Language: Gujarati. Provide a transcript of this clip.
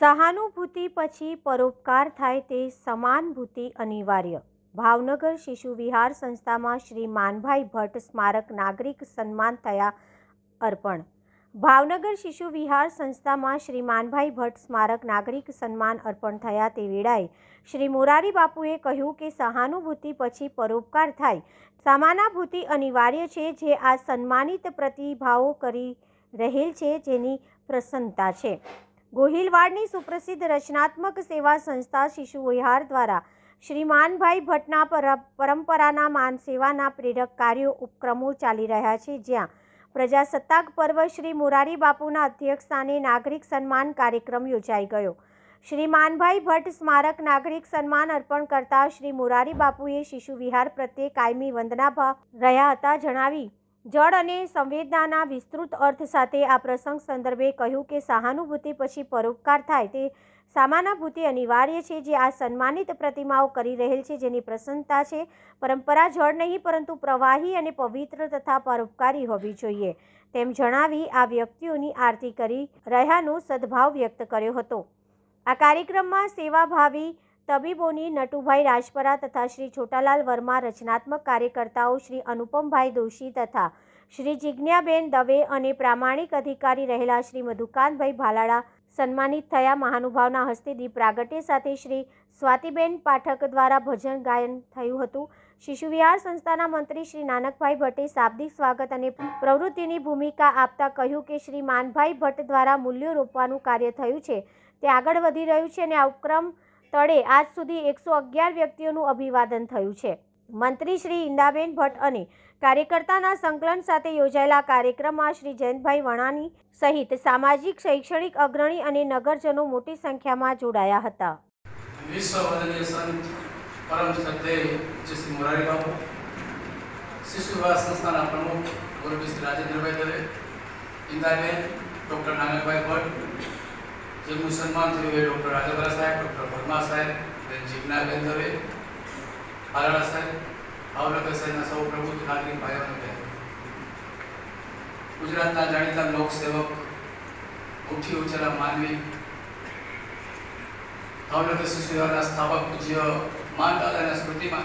સહાનુભૂતિ પછી પરોપકાર થાય તે સમાનુભૂતિ અનિવાર્ય. ભાવનગર શિશુ વિહાર સંસ્થામાં શ્રી માનભાઈ ભટ્ટ સ્મારક નાગરિક સન્માન થયા અર્પણ. ભાવનગર શિશુ વિહાર સંસ્થામાં શ્રી માનભાઈ ભટ્ટ સ્મારક નાગરિક સન્માન અર્પણ થયા તે વેળાએ શ્રી મોરારી બાપુએ કહ્યું કે સહાનુભૂતિ પછી પરોપકાર થાય. સમાનાભૂતિ અનિવાર્ય છે જે આ સન્માનિત પ્રતિભાવો કરી રહેલ છે જેની પ્રસન્નતા છે. ગોહિલવાડની સુપ્રસિદ્ધ રચનાત્મક સેવા સંસ્થા શિશુ વિહાર દ્વારા શ્રી માનભાઈ ભટ્ટના પર- પરંપરાના માન સેવાના પ્રેરક કાર્યો ઉપક્રમો ચાલી રહ્યા છે, જ્યાં પ્રજાસત્તાક પર્વ શ્રી મોરારી બાપુના અધ્યક્ષસ્થાને નાગરિક સન્માન કાર્યક્રમ યોજાઈ ગયો. શ્રી માનભાઈ ભટ્ટ સ્મારક નાગરિક સન્માન અર્પણ કરતા શ્રી મોરારી બાપુએ શિશુ વિહાર પ્રત્યે કાયમી વંદના રહ્યા હતા જણાવી જળ અને સંવેદનાના વિસ્તૃત અર્થ સાથે આ પ્રસંગ સંદર્ભે કહ્યું કે સહાનુભૂતિ પછી પરોપકાર થાય તે સામાનાભૂતિ અનિવાર્ય છે. જે આ સન્માનિત પ્રતિમાઓ કરી રહેલ છે જેની પ્રસન્નતા છે. પરંપરા જળ નહીં, પરંતુ પ્રવાહી અને પવિત્ર તથા પરોપકારી હોવી જોઈએ. તેમ જણાવી આ વ્યક્તિઓની આરતી કરી રહ્યાનો સદભાવ વ્યક્ત કર્યો હતો. આ કાર્યક્રમમાં સેવાભાવી તબીબોની નટુભાઈ રાજપરા તથા શ્રી છોટાલાલ વર્મા રચનાત્મક કાર્યકર્તાઓ શ્રી અનુપમભાઈ દોશી તથા શ્રી જિજ્ઞાબેન દવે અને પ્રામાણિક અધિકારી રહેલા શ્રી મધુકાંતભાઈ ભાલાળા સન્માનિત થયા. મહાનુભાવના હસ્તે દીપ પ્રાગટ્ય સાથે શ્રી સ્વાતિબેન પાઠક દ્વારા ભજન ગાયન થયું હતું. શિશુ વિહાર સંસ્થાના મંત્રી શ્રી નાનકભાઈ ભટ્ટે શાબ્દિક સ્વાગત અને પ્રવૃત્તિની ભૂમિકા આપતા કહ્યું કે શ્રી માનભાઈ ભટ્ટ દ્વારા મૂલ્યો રોપવાનું કાર્ય થયું છે. તે આગળ વધી રહ્યું છે અને આ ઉપક્રમ તળે આજ સુધી એકસો અગિયાર વ્યક્તિઓનું અભિવાદન થયું છે. મંત્રી શ્રી ઇન્દાબેન ભટ્ટ અને કાર્યકર્તાના સંકલન સાથે યોજાયેલા કાર્યક્રમમાં શ્રી જયંતભાઈ વણાની સહિત સામાજિક, શૈક્ષણિક અગ્રણી અને નગરજનો મોટી સંખ્યામાં જોડાયા હતા. શિશુ વિવાહ સંસ્થાના પ્રમુખ ગુરુજી શ્રી રાજેન્દ્રભાઈ દવે, ઇન્દાબેન ડૉક્ટર નાનકભાઈ ભટ્ટ જેમનું સન્માન થયું એ ડૉક્ટર રાજેન્દ્ર સાહેબ, ડૉક્ટર વર્મા સાહેબ, બેન જીજ્ઞાબેન દવે, બાલાળા સાહેબ, ભાવનગર સાહેબના સૌ પ્રબુદ્ધ નાગરિક ભાઈઓને ગુજરાતના જાણીતા લોકસેવક ઉઠી ઉછેલા માનવી, ભાવનગર શિશુ સ્થાપક પૂજ્ય માન દાદાના સ્મૃતિમાં